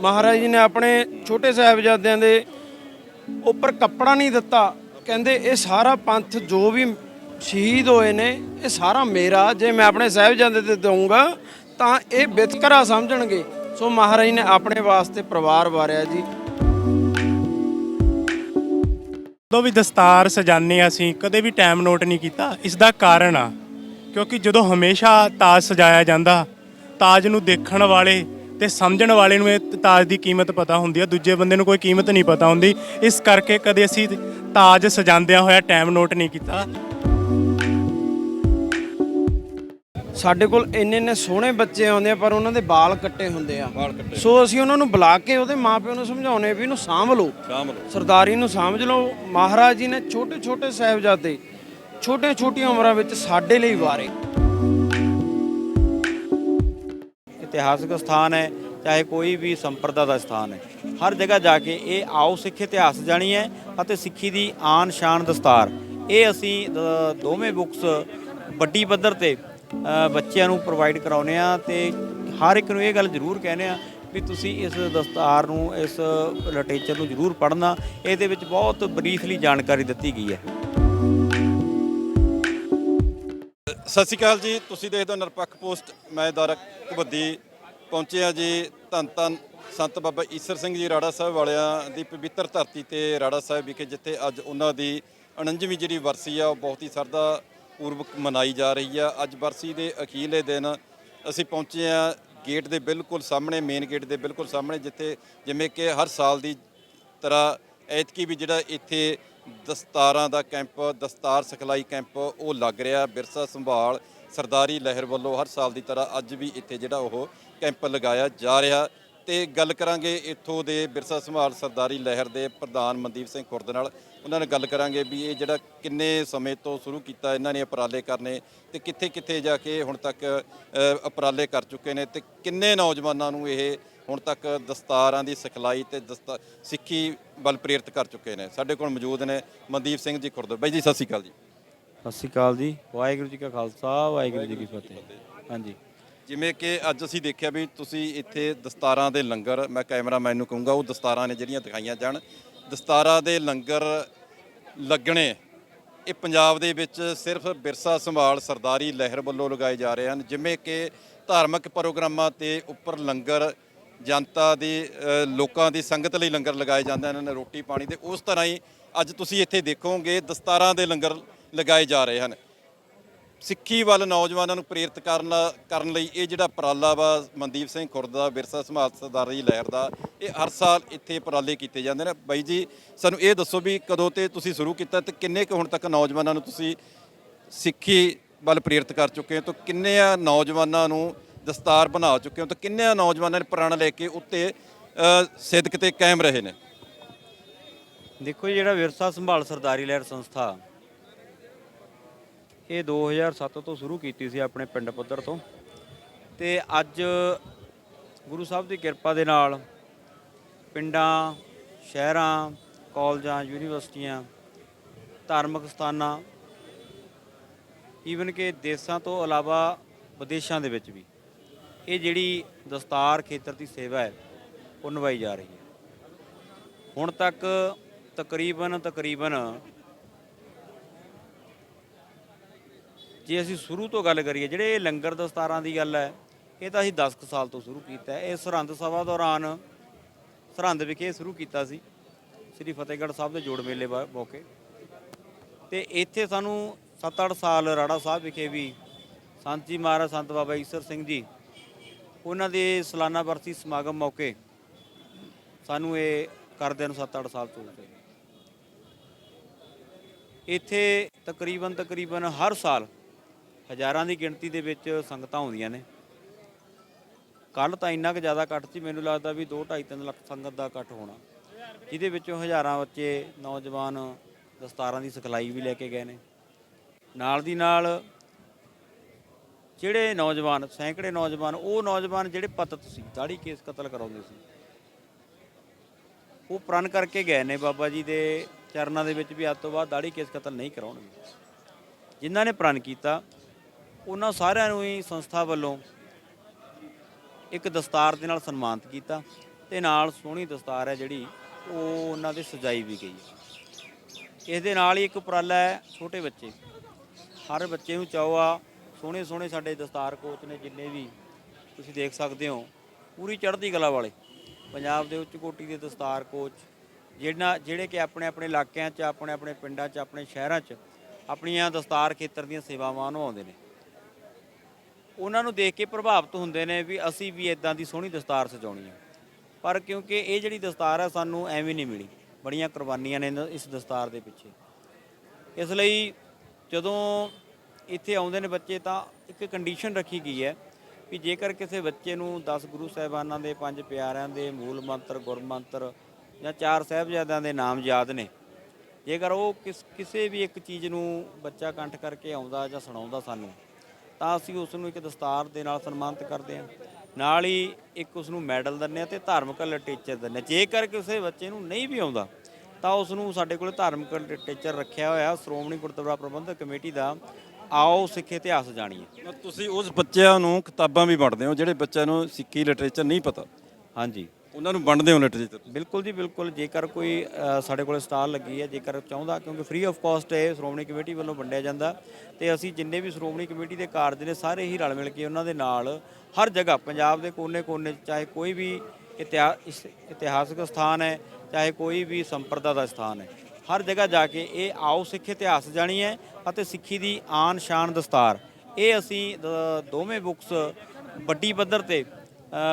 ਮਹਾਰਾਜ ਜੀ ਨੇ ਆਪਣੇ ਛੋਟੇ ਸਾਹਿਬਜ਼ਾਦਿਆਂ ਦੇ ਉੱਪਰ ਕੱਪੜਾ ਨਹੀਂ ਦਿੱਤਾ। ਕਹਿੰਦੇ, ਇਹ ਸਾਰਾ ਪੰਥ ਜੋ ਵੀ ਸ਼ਹੀਦ ਹੋਏ ਨੇ, ਇਹ ਸਾਰਾ ਮੇਰਾ। ਜੇ ਮੈਂ ਆਪਣੇ ਸਾਹਿਬਜ਼ਾਦੇ ਤੇ ਦਊਂਗਾ, ਤਾਂ ਇਹ ਵਿਤਕਰਾ ਸਮਝਣਗੇ। ਸੋ ਮਹਾਰਾਜ ਜੀ ਨੇ ਆਪਣੇ ਵਾਸਤੇ ਪਰਿਵਾਰ ਵਾਰਿਆ ਜੀ। ਜਦੋਂ ਵੀ ਦਸਤਾਰ ਸਜਾਉਂਦੇ ਹਾਂ ਅਸੀਂ, ਕਦੇ ਵੀ ਟਾਈਮ ਨੋਟ ਨਹੀਂ ਕੀਤਾ। ਇਸ ਦਾ ਕਾਰਨ ਆ, ਕਿਉਂਕਿ ਜਦੋਂ ਹਮੇਸ਼ਾ ਤਾਜ ਸਜਾਇਆ ਜਾਂਦਾ, ਤਾਜ ਨੂੰ ਦੇਖਣ ਵਾਲੇ ਤੇ ਸਮਝਣ ਵਾਲੇ ਨੂੰ ਇਹ ਤਾਜ ਦੀ ਕੀਮਤ ਪਤਾ ਹੁੰਦੀ ਆ ਦੂਜੇ ਬੰਦੇ ਨੂੰ ਕੋਈ ਕੀਮਤ ਨਹੀਂ ਪਤਾ ਹੁੰਦੀ। ਇਸ ਕਰਕੇ ਕਦੇ ਅਸੀਂ ਤਾਜ ਸਜਾਉਂਦਿਆਂ ਹੋਇਆ ਟਾਈਮ ਨੋਟ ਨਹੀਂ ਕੀਤਾ। ਸਾਡੇ ਕੋਲ ਇੰਨੇ ਇੰਨੇ ਸੋਹਣੇ ਬੱਚੇ ਆਉਂਦੇ ਆ ਪਰ ਉਹਨਾਂ ਦੇ ਵਾਲ ਕੱਟੇ ਹੁੰਦੇ ਆ। ਸੋ ਅਸੀਂ ਉਹਨਾਂ ਨੂੰ ਬੁਲਾ ਕੇ ਉਹਦੇ ਮਾਪਿਆਂ ਨੂੰ ਸਮਝਾਉਨੇ ਵੀ ਇਹਨੂੰ ਸਾਂਭ ਲਓ। ਸਰਦਾਰੀ ਨੂੰ ਸਮਝ ਲਓ। ਮਹਾਰਾਜ ਜੀ ਨੇ ਛੋਟੇ ਛੋਟੇ ਸਾਹਿਬਜ਼ਾਦੇ ਛੋਟੇ ਛੋਟੀਆਂ ਉਮਰਾਂ ਵਿੱਚ ਸਾਡੇ ਲਈ ਵਾਰੇ। ਇਤਿਹਾਸਕ ਸਥਾਨ ਹੈ, ਚਾਹੇ ਕੋਈ ਵੀ ਸੰਪਰਦਾ ਦਾ ਸਥਾਨ ਹੈ। ਹਰ ਜਗ੍ਹਾ ਜਾ ਕੇ ਇਹ ਆਓ ਸਿੱਖ ਇਤਿਹਾਸ ਜਾਣੀ ਹੈ ਅਤੇ ਸਿੱਖੀ ਦੀ ਆਨ ਸ਼ਾਨ ਦਸਤਾਰ ਇਹ ਅਸੀਂ ਦ- ਦੋਵੇਂ ਬੁੱਕਸ ਵੱਡੀ ਪੱਧਰ ਤੇ ਬੱਚਿਆਂ ਨੂੰ ਪ੍ਰੋਵਾਈਡ ਕਰਾਉਨੇ ਆ ਤੇ ਹਰ ਇੱਕ ਨੂੰ ਇਹ ਗੱਲ ਜ਼ਰੂਰ ਕਹਿੰਦੇ ਆ ਵੀ ਤੁਸੀਂ ਇਸ ਦਸਤਾਰ ਨੂੰ, ਇਸ ਲਿਟਰੇਚਰ ਨੂੰ ਜ਼ਰੂਰ ਪੜ੍ਹਨਾ। ਇਹਦੇ ਵਿੱਚ ਬਹੁਤ ਬਰੀਫਲੀ ਜਾਣਕਾਰੀ ਦਿੱਤੀ ਗਈ ਹੈ। ਸਤਿ ਸ਼੍ਰੀ ਅਕਾਲ ਜੀ, ਤੁਸੀਂ ਦੇਖਦੇ ਹੋ ਨਿਰਪੱਖ ਪੋਸਟ, ਮੈਂ ਦਰਕ ਕਬੱਦੀ ਪਹੁੰਚੇ ਆ ਜੀ ਧੰਨ ਧੰਨ ਸੰਤ ਬਾਬਾ ਈਸਰ ਸਿੰਘ ਜੀ ਰਾੜਾ ਸਾਹਿਬ ਵਾਲਿਆਂ ਦੀ ਪਵਿੱਤਰ ਧਰਤੀ ਤੇ ਰਾੜਾ ਸਾਹਿਬ ਵਿਖੇ, ਜਿੱਥੇ ਅੱਜ ਉਹਨਾਂ ਦੀ 49ਵੀਂ ਜਿਹੜੀ ਵਰਸੀ ਆ, ਉਹ ਬਹੁਤ ਹੀ ਸਰਦਾ ਪੂਰਵਕ ਮਨਾਈ ਜਾ ਰਹੀ ਆ। ਅੱਜ ਵਰਸੀ ਦੇ ਅਖੀਰਲੇ ਦਿਨ ਅਸੀਂ ਪਹੁੰਚੇ ਆ ਗੇਟ ਦੇ ਬਿਲਕੁਲ ਸਾਹਮਣੇ, ਮੇਨ ਗੇਟ ਦੇ ਬਿਲਕੁਲ ਸਾਹਮਣੇ, ਜਿੱਥੇ ਜਿਵੇਂ ਕਿ ਹਰ ਸਾਲ ਦੀ ਤਰ੍ਹਾਂ ਐਤਕੀ ਵੀ ਜਿਹੜਾ ਇੱਥੇ ਦਸਤਾਰਾਂ ਦਾ ਕੈਂਪ, ਦਸਤਾਰ ਸਿਖਲਾਈ ਕੈਂਪ, ਉਹ ਲੱਗ ਰਿਹਾ ਵਿਰਸਾ ਸੰਭਾਲ ਸਰਦਾਰੀ ਲਹਿਰ ਵੱਲੋਂ ਹਰ ਸਾਲ ਦੀ ਤਰ੍ਹਾਂ ਅੱਜ ਵੀ ਇੱਥੇ ਜਿਹੜਾ ਉਹ ਕੈਂਪ ਲਗਾਇਆ ਜਾ ਰਿਹਾ। ਤੇ ਗੱਲ ਕਰਾਂਗੇ ਇੱਥੋਂ ਦੇ ਵਿਰਸਾ ਸੰਭਾਲ ਸਰਦਾਰੀ ਲਹਿਰ ਦੇ ਪ੍ਰਧਾਨ ਮਨਦੀਪ ਸਿੰਘ ਖੁਰਦ ਨਾਲ। ਉਹਨਾਂ ਨਾਲ ਗੱਲ ਕਰਾਂਗੇ ਵੀ ਇਹ ਜਿਹੜਾ ਕਿੰਨੇ ਸਮੇਂ ਤੋਂ ਸ਼ੁਰੂ ਕੀਤਾ, ਇਹਨਾਂ ਨੇ ਉਪਰਾਲੇ ਕਰਨੇ ਤੇ ਕਿੱਥੇ ਕਿੱਥੇ ਜਾ ਕੇ ਹੁਣ ਤੱਕ ਉਪਰਾਲੇ ਕਰ ਚੁੱਕੇ ਨੇ ਤੇ ਕਿੰਨੇ ਨੌਜਵਾਨਾਂ ਨੂੰ ਇਹ ਹੁਣ ਤੱਕ ਦਸਤਾਰਾਂ ਦੀ ਸਿਖਲਾਈ ਤੇ ਸਿੱਖੀ ਵੱਲ ਪ੍ਰੇਰਿਤ ਕਰ ਚੁੱਕੇ ਨੇ। ਸਾਡੇ ਕੋਲ ਮੌਜੂਦ ਨੇ ਮਨਦੀਪ ਸਿੰਘ ਜੀ ਖੁਰਦ। ਬਾਈ ਜੀ ਸਤਿ ਸ਼੍ਰੀ ਅਕਾਲ ਜੀ। ਸਤਿ ਸ਼੍ਰੀ ਅਕਾਲ ਜੀ। ਵਾਹਿਗੁਰੂ ਜੀ ਕਾ ਖਾਲਸਾ ਵਾਹਿਗੁਰੂ ਜੀ ਕੀ ਫਤਿਹ। ਹਾਂਜੀ। ਜਿਵੇਂ ਕਿ ਅੱਜ ਅਸੀਂ ਦੇਖਿਆ ਵੀ ਤੁਸੀਂ ਇੱਥੇ ਦਸਤਾਰਾਂ ਦੇ ਲੰਗਰ ਮੈਂ ਕੈਮਰਾਮੈਨ ਨੂੰ ਕਹੂੰਗਾ ਉਹ ਦਸਤਾਰਾਂ ਨੇ ਜਿਹੜੀਆਂ ਦਿਖਾਈਆਂ ਜਾਣ। ਦਸਤਾਰਾਂ ਦੇ ਲੰਗਰ ਲੱਗਣੇ ਇਹ ਪੰਜਾਬ ਦੇ ਵਿੱਚ ਸਿਰਫ ਵਿਰਸਾ ਸੰਭਾਲ ਸਰਦਾਰੀ ਲਹਿਰ ਵੱਲੋਂ ਲਗਾਏ ਜਾ ਰਹੇ ਹਨ। ਜਿਵੇਂ ਕਿ ਧਾਰਮਿਕ ਪ੍ਰੋਗਰਾਮਾਂ ਤੇ ਉੱਪਰ ਲੰਗਰ ਜਨਤਾ ਦੀ ਲੋਕਾਂ ਦੀ ਸੰਗਤ ਲਈ ਲੰਗਰ ਲਗਾਏ ਜਾਂਦੇ ਹਨ ਰੋਟੀ ਪਾਣੀ ਦੇ, ਉਸ ਤਰ੍ਹਾਂ ਹੀ ਅੱਜ ਤੁਸੀਂ ਇੱਥੇ ਦੇਖੋਗੇ, ਦਸਤਾਰਾਂ ਦੇ ਲੰਗਰ ਲਗਾਏ ਜਾ ਰਹੇ ਹਨ। ਸਿੱਖੀ ਵੱਲ ਨੌਜਵਾਨਾਂ ਨੂੰ ਪ੍ਰੇਰਿਤ ਕਰਨ ਕਰਨ ਲਈ ਇਹ ਜਿਹੜਾ ਉਪਰਾਲਾ ਵਾ, ਮਨਦੀਪ ਸਿੰਘ ਖੁਰਦ ਦਾ ਵਿਰਸਾ ਸੰਭਾਲ ਸਰਦਾਰੀ ਲਹਿਰ ਦਾ, ਇਹ ਹਰ ਸਾਲ ਇੱਥੇ ਉਪਰਾਲੇ ਕੀਤੇ ਜਾਂਦੇ ਨੇ। ਬਾਈ ਜੀ, ਸਾਨੂੰ ਇਹ ਦੱਸੋ ਵੀ ਕਦੋਂ ਤੇ ਤੁਸੀਂ ਸ਼ੁਰੂ ਕੀਤਾ ਤੇ ਕਿੰਨੇ ਕੁ ਹੁਣ ਤੱਕ ਨੌਜਵਾਨਾਂ ਨੂੰ ਤੁਸੀਂ ਸਿੱਖੀ ਵੱਲ ਪ੍ਰੇਰਿਤ ਕਰ ਚੁੱਕੇ ਹੋ? ਤਾਂ ਕਿੰਨੇ ਆ ਨੌਜਵਾਨਾਂ ਨੂੰ ਦਸਤਾਰ ਬਣਾ ਚੁੱਕੇ ਹੋ ਤਾਂ ਕਿੰਨੇ ਨੌਜਵਾਨਾਂ ਨੇ ਪ੍ਰਣ ਲੈ ਕੇ ਉੱਤੇ ਅ, ਸਿਦਕ ਤੇ ਕਾਇਮ ਰਹੇ ਨੇ? ਦੇਖੋ ਜੀ, ਜਿਹੜਾ ਵਿਰਸਾ ਸੰਭਾਲ ਸਰਦਾਰੀ ਲਹਿਰ ਸੰਸਥਾ ਇਹ 2007 ਤੋਂ ਸ਼ੁਰੂ ਕੀਤੀ ਸੀ ਆਪਣੇ ਪਿੰਡ ਪੱਧਰ ਤੋਂ। ਤੇ ਅੱਜ ਗੁਰੂ ਸਾਹਿਬ ਦੀ ਕਿਰਪਾ ਦੇ ਨਾਲ ਪਿੰਡਾਂ ਸ਼ਹਿਰਾਂ ਕਾਲਜਾਂ ਯੂਨੀਵਰਸਿਟੀਆਂ ਧਾਰਮਿਕ ਸਥਾਨਾਂ ਈਵਨ ਕਿ ਦੇਸ਼ਾਂ ਤੋਂ ਇਲਾਵਾ ਵਿਦੇਸ਼ਾਂ ਦੇ ਵਿੱਚ ਵੀ ਇਹ ਜਿਹੜੀ ਦਸਤਾਰ ਖੇਤਰ ਦੀ ਸੇਵਾ ਹੈ, ਉਹ ਨਿਭਾਈ ਜਾ ਰਹੀ ਹੈ। ਹੁਣ ਤੱਕ ਤਕਰੀਬਨ ਤਕਰੀਬਨ ਜੇ ਅਸੀਂ ਸ਼ੁਰੂ ਤੋਂ ਗੱਲ ਕਰੀਏ, ਜਿਹੜੇ ਇਹ ਲੰਗਰ ਦਸਤਾਰਾਂ ਦੀ ਗੱਲ ਹੈ, ਇਹ ਤਾਂ ਅਸੀਂ 10 ਕੁ ਸਾਲ ਤੋਂ ਸ਼ੁਰੂ ਕੀਤਾ ਹੈ। ਇਹ ਸਰਹੰਦ ਸਭਾ ਦੌਰਾਨ ਸਰਹੰਦ ਵਿਖੇ ਸ਼ੁਰੂ ਕੀਤਾ ਸੀ, ਸ੍ਰੀ ਫਤਿਹਗੜ੍ਹ ਸਾਹਿਬ ਦੇ ਜੋੜ ਮੇਲੇ ਵਾ- ਮੌਕੇ। ਤੇ ਇੱਥੇ ਸਾਨੂੰ 7-8 ਸਾਲ ਰਾੜਾ ਸਾਹਿਬ ਵਿਖੇ ਵੀ ਸੰਤ ਜੀ ਮਹਾਰਾਜ, ਸੰਤ ਬਾਬਾ ਈਸਰ ਸਿੰਘ ਜੀ ਉਹਨਾਂ ਦੇ ਸਾਲਾਨਾ ਵਰਸੀ ਸਮਾਗਮ ਮੌਕੇ ਸਾਨੂੰ ਇਹ ਕਰਦਿਆਂ ਨੂੰ 7-8 ਸਾਲ ਤੋਂ ਹੋ ਇੱਥੇ ਤਕਰੀਬਨ ਤਕਰੀਬਨ ਹਰ ਸਾਲ ਹਜ਼ਾਰਾਂ ਦੀ ਗਿਣਤੀ ਦੇ ਵਿੱਚ ਸੰਗਤਾਂ ਆਉਂਦੀਆਂ ਨੇ। ਕੱਲ ਤਾਂ ਇੰਨਾ ਕੁ ਜ਼ਿਆਦਾ ਇਕੱਠ ਸੀ, ਮੈਨੂੰ ਲੱਗਦਾ ਵੀ 2 2.5 3 ਲੱਖ ਸੰਗਤ ਦਾ ਇਕੱਠ ਹੋਣਾ। ਜਿਹਦੇ ਵਿੱਚੋਂ ਹਜ਼ਾਰਾਂ ਬੱਚੇ, ਨੌਜਵਾਨ ਦਸਤਾਰਾਂ ਦੀ ਸਿਖਲਾਈ ਵੀ ਲੈ ਕੇ ਗਏ ਨੇ। ਨਾਲ ਦੀ ਨਾਲ ਜਿਹੜੇ ਨੌਜਵਾਨ, ਸੈਂਕੜੇ ਨੌਜਵਾਨ, ਉਹ ਨੌਜਵਾਨ ਜਿਹੜੇ ਪਤਤ ਸੀ ਦਾੜੀ ਕੇਸ ਕਤਲ ਕਰਾਉਂਦੇ ਸੀ। ਉਹ ਪ੍ਰਣ ਕਰਕੇ ਗਏ ਨੇ ਬਾਬਾ ਜੀ ਦੇ ਚਰਨਾਂ ਦੇ ਵਿੱਚ ਵੀ ਅੱਜ ਤੋਂ ਬਾਅਦ ਦਾੜੀ ਕੇਸ ਕਤਲ ਨਹੀਂ ਕਰਾਉਣਗੇ। ਜਿਨ੍ਹਾਂ ਨੇ ਪ੍ਰਣ ਕੀਤਾ, ਉਹਨਾਂ ਸਾਰਿਆਂ ਨੂੰ ਹੀ ਸੰਸਥਾ ਵੱਲੋਂ ਇੱਕ ਦਸਤਾਰ ਦੇ ਨਾਲ ਸਨਮਾਨਿਤ ਕੀਤਾ ਤੇ ਨਾਲ ਸੋਹਣੀ ਦਸਤਾਰ ਹੈ ਜਿਹੜੀ, ਉਹ ਉਹਨਾਂ ਦੇ ਸਜਾਈ ਵੀ ਗਈ ਇਸ ਦੇ ਨਾਲ ਹੀ ਇੱਕ ਉਪਰਾਲਾ ਹੈ ਛੋਟੇ ਬੱਚੇ। ਹਰ ਬੱਚੇ ਨੂੰ ਚਾਹੋ ਆ ਸੋਹਣੇ ਸੋਹਣੇ ਸਾਡੇ ਦਸਤਾਰ ਕੋਚ ਨੇ ਜਿੰਨੇ ਵੀ ਤੁਸੀਂ ਦੇਖ ਸਕਦੇ ਹੋ, ਪੂਰੀ ਚੜ੍ਹਦੀ ਕਲਾ ਵਾਲੇ। ਪੰਜਾਬ ਦੇ ਉੱਚ ਕੋਟੀ ਦੇ ਦਸਤਾਰ ਕੋਚ ਜਿਹੜਾ ਜਿਹੜੇ ਕਿ ਆਪਣੇ ਆਪਣੇ ਇਲਾਕਿਆਂ 'ਚ, ਆਪਣੇ ਆਪਣੇ ਪਿੰਡਾਂ 'ਚ, ਆਪਣੇ ਸ਼ਹਿਰਾਂ 'ਚ ਆਪਣੀਆਂ ਦਸਤਾਰ ਖੇਤਰ ਦੀਆਂ ਸੇਵਾਵਾਂ ਨਿਭਾਉਂਦੇ ਨੇ। ਉਹਨਾਂ ਨੂੰ ਦੇਖ ਕੇ ਪ੍ਰਭਾਵਿਤ ਹੁੰਦੇ ਨੇ ਵੀ ਅਸੀਂ ਵੀ ਇਦਾਂ ਦੀ ਸੋਹਣੀ ਦਸਤਾਰ ਸਜਾਉਣੀ ਹੈ ਪਰ ਕਿਉਂਕਿ ਇਹ ਜਿਹੜੀ ਦਸਤਾਰ ਹੈ ਸਾਨੂੰ ਐਵੇਂ ਨਹੀਂ ਮਿਲੀ। ਬੜੀਆਂ ਕੁਰਬਾਨੀਆਂ ਨੇ ਇਹਨਾਂ- ਇਸ ਦਸਤਾਰ ਦੇ ਪਿੱਛੇ। ਇਸ ਲਈ ਜਦੋਂ ਇੱਥੇ ਆਉਂਦੇ ਨੇ ਬੱਚੇ ਤਾਂ ਇੱਕ ਕੰਡੀਸ਼ਨ ਰੱਖੀ ਗਈ ਹੈ ਵੀ ਜੇਕਰ ਕਿਸੇ ਬੱਚੇ ਨੂੰ 10 ਗੁਰੂ ਸਾਹਿਬਾਨਾਂ ਦੇ, ਪੰਜ ਪਿਆਰਿਆਂ ਦੇ, ਮੂਲ ਮੰਤਰ ਗੁਰਮੰਤਰ ਜਾਂ ਚਾਰ ਸਾਹਿਬਜ਼ਾਦਿਆਂ ਦੇ ਨਾਮ ਯਾਦ ਨੇ, ਜੇਕਰ ਉਹ ਕਿਸ, ਕਿਸੇ ਵੀ ਇੱਕ ਚੀਜ਼ ਨੂੰ ਬੱਚਾ ਕੰਠ ਕਰਕੇ ਆਉਂਦਾ ਜਾਂ ਸੁਣਾਉਂਦਾ ਸਾਨੂੰ, ਤਾਂ ਅਸੀਂ ਉਸ ਨੂੰ ਇੱਕ ਦਸਤਾਰ ਦੇ ਨਾਲ ਸਨਮਾਨਿਤ ਕਰਦੇ ਹਾਂ। ਨਾਲ ਹੀ ਇੱਕ ਉਸ ਨੂੰ ਮੈਡਲ ਦਿੰਦੇ ਹਾਂ ਤੇ ਧਾਰਮਿਕ ਲਿਟਰੇਚਰ ਦਿੰਦੇ ਹਾਂ। ਜੇਕਰ ਕਿਸੇ ਬੱਚੇ ਨੂੰ ਨਹੀਂ ਵੀ ਆਉਂਦਾ, ਤਾਂ ਉਸ ਨੂੰ ਸਾਡੇ ਕੋਲ ਧਾਰਮਿਕ ਲਿਟਰੇਚਰ ਰੱਖਿਆ ਹੋਇਆ ਸ਼੍ਰੋਮਣੀ ਗੁਰਦੁਆਰਾ ਪ੍ਰਬੰਧਕ ਕਮੇਟੀ ਦਾ ਆਓ ਸਿੱਖ ਇਤਿਹਾਸ ਜਾਣੀਏ। ਤੁਸੀਂ ਉਸ ਬੱਚਿਆਂ ਨੂੰ ਕਿਤਾਬਾਂ ਵੀ ਵੰਡਦੇ ਹੋ ਜਿਹੜੇ ਬੱਚਿਆਂ ਨੂੰ ਸਿੱਖੀ ਲਿਟਰੇਚਰ ਨਹੀਂ ਪਤਾ। ਹਾਂਜੀ। ਉਹਨਾਂ ਨੂੰ ਵੰਡਦੇ ਹੋ ਲਿਟਰੇਚਰ? ਬਿਲਕੁਲ ਜੀ ਬਿਲਕੁਲ। ਜੇਕਰ ਕੋਈ ਅ, ਸਾਡੇ ਕੋਲ ਸਟਾਲ ਲੱਗੀ ਹੈ ਜੇਕਰ ਚਾਹੁੰਦਾ ਕਿਉਂਕਿ ਫ੍ਰੀ ਆਫ ਕਾਸਟ ਹੈ ਸ਼੍ਰੋਮਣੀ ਕਮੇਟੀ ਵੱਲੋਂ ਵੰਡਿਆ ਜਾਂਦਾ ਤੇ ਅਸੀਂ ਜਿੰਨੇ ਵੀ ਸ਼੍ਰੋਮਣੀ ਕਮੇਟੀ ਦੇ ਕਾਰਜ ਨੇ ਸਾਰੇ ਹੀ ਰਲ ਮਿਲ ਕੇ ਉਹਨਾਂ ਦੇ ਨਾਲ ਹਰ ਜਗ੍ਹਾ ਪੰਜਾਬ ਦੇ ਕੋਨੇ-ਕੋਨੇ 'ਚ ਚਾਹੇ ਕੋਈ ਵੀ ਇਤਿਹਾ- ਇਸ- ਇਤਿਹਾਸਕ ਸਥਾਨ ਹੈ ਚਾਹੇ ਕੋਈ ਵੀ ਸੰਪਰਦਾ ਦਾ ਸਥਾਨ ਹੈ। ਹਰ ਜਗ੍ਹਾ ਜਾ ਕੇ ਇਹ ਆਓ ਸਿੱਖ ਇਤਿਹਾਸ ਜਾਣੀ ਹੈ ਅਤੇ ਸਿੱਖੀ ਦੀ ਆਨ ਸ਼ਾਨ ਦਸਤਾਰ। ਇਹ ਅਸੀਂ ਦ- ਦੋਵੇਂ ਬੁੱਕਸ ਵੱਡੀ ਪੱਧਰ ਤੇ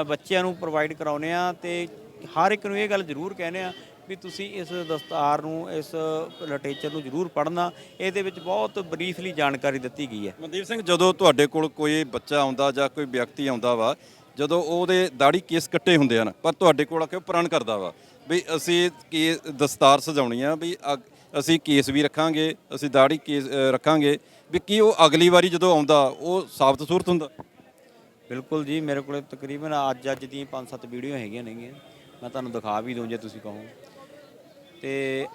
ਬੱਚਿਆਂ ਨੂੰ ਪ੍ਰੋਵਾਈਡ ਕਰਾਉਨੇ ਆ ਤੇ ਹਰ ਇੱਕ ਨੂੰ ਇਹ ਗੱਲ ਜ਼ਰੂਰ ਕਹਿੰਦੇ ਆ ਵੀ ਤੁਸੀਂ ਇਸ ਦਸਤਾਰ ਨੂੰ, ਇਸ ਲਿਟਰੇਚਰ ਨੂੰ ਜ਼ਰੂਰ ਪੜ੍ਹਨਾ। ਇਹਦੇ ਵਿੱਚ ਬਹੁਤ ਬਰੀਫਲੀ ਜਾਣਕਾਰੀ ਦਿੱਤੀ ਗਈ ਹੈ। ਮਨਦੀਪ ਸਿੰਘ, ਜਦੋਂ ਤੁਹਾਡੇ ਕੋਲ ਕੋਈ ਬੱਚਾ ਆਉਂਦਾ ਜਾਂ ਕੋਈ ਵਿਅਕਤੀ ਆਉਂਦਾ ਵਾ, ਜਦੋਂ ਉਹਦੇ ਦਾੜੀ ਕੇਸ ਕੱਟੇ ਹੁੰਦੇ ਹਨ, ਪਰ ਤੁਹਾਡੇ ਕੋਲ ਆ ਕੇ ਉਹ ਪ੍ਰਣ ਕਰਦਾ ਵਾ ਵੀ ਅਸੀਂ ਕੀ ਦਸਤਾਰ ਸਜਾਉਣੀ ਆ, ਵੀ ਅਗ- ਅਸੀਂ ਕੇਸ ਵੀ ਰੱਖਾਂਗੇ, ਅਸੀਂ ਦਾੜੀ ਕੇਸ ਰੱਖਾਂਗੇ, ਵੀ ਕੀ ਉਹ ਅਗਲੀ ਵਾਰੀ ਜਦੋਂ ਆਉਂਦਾ, ਉਹ ਸਾਬਤ ਸੂਰਤ ਹੁੰਦਾ? ਬਿਲਕੁਲ ਜੀ, ਮੇਰੇ ਕੋਲੇ ਤਕਰੀਬਨ ਅੱਜ ਅੱਜ ਦੀਆਂ 5-7 ਵੀਡੀਓ ਹੈਗੀਆਂ ਨੇਗੀਆਂ। ਮੈਂ ਤੁਹਾਨੂੰ ਦਿਖਾ ਵੀ ਦੂੰ ਜੇ ਤੁਸੀਂ ਕਹੋ। ਤੇ